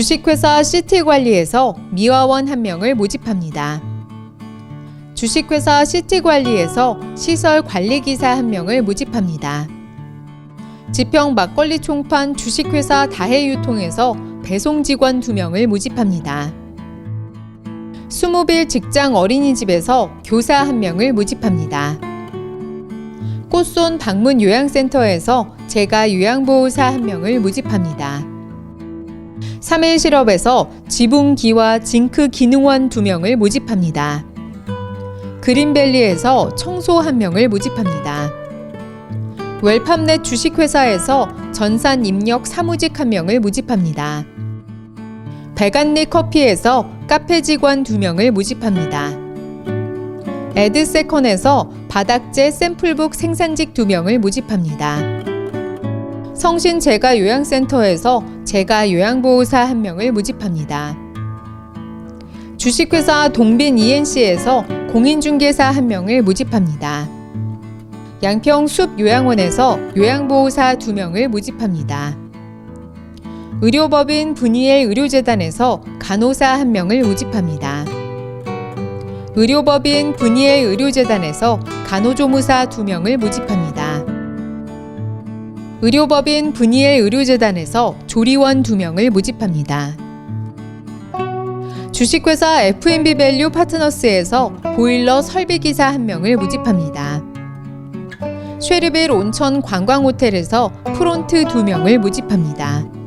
주식회사 시티관리에서 미화원 한 명을 모집합니다. 주식회사 시티관리에서 시설 관리기사 한 명을 모집합니다. 지평 막걸리 총판 주식회사 다해유통에서 배송 직원 두 명을 모집합니다. 스무빌 직장 어린이집에서 교사 한 명을 모집합니다. 꽃손 방문 요양센터에서 제가 요양보호사 한 명을 모집합니다. 3일 실업에서 지붕기와 징크 기능원 두 명을 모집합니다. 그린밸리에서 청소 한 명을 모집합니다. 웰팜넷 주식회사에서 전산 입력 사무직 한 명을 모집합니다. 백안리 커피에서 카페 직원 두 명을 모집합니다. 에드세컨에서 바닥재 샘플북 생산직 두 명을 모집합니다. 성신 제가 요양센터에서 제가 요양보호사 한 명을 모집합니다. 주식회사 동빈 ENC에서 공인중개사 한 명을 모집합니다. 양평 숲 요양원에서 요양보호사 두 명을 모집합니다. 의료법인 분이엘 의료재단에서 간호사 한 명을 모집합니다. 의료법인 분이엘 의료재단에서 간호조무사 두 명을 모집합니다. 의료법인 분이엘 의료재단에서 조리원 두 명을 모집합니다. 주식회사 F&B 밸류 파트너스에서 보일러 설비기사 한 명을 모집합니다. 쉐르빌 온천 관광호텔에서 프론트 두 명을 모집합니다.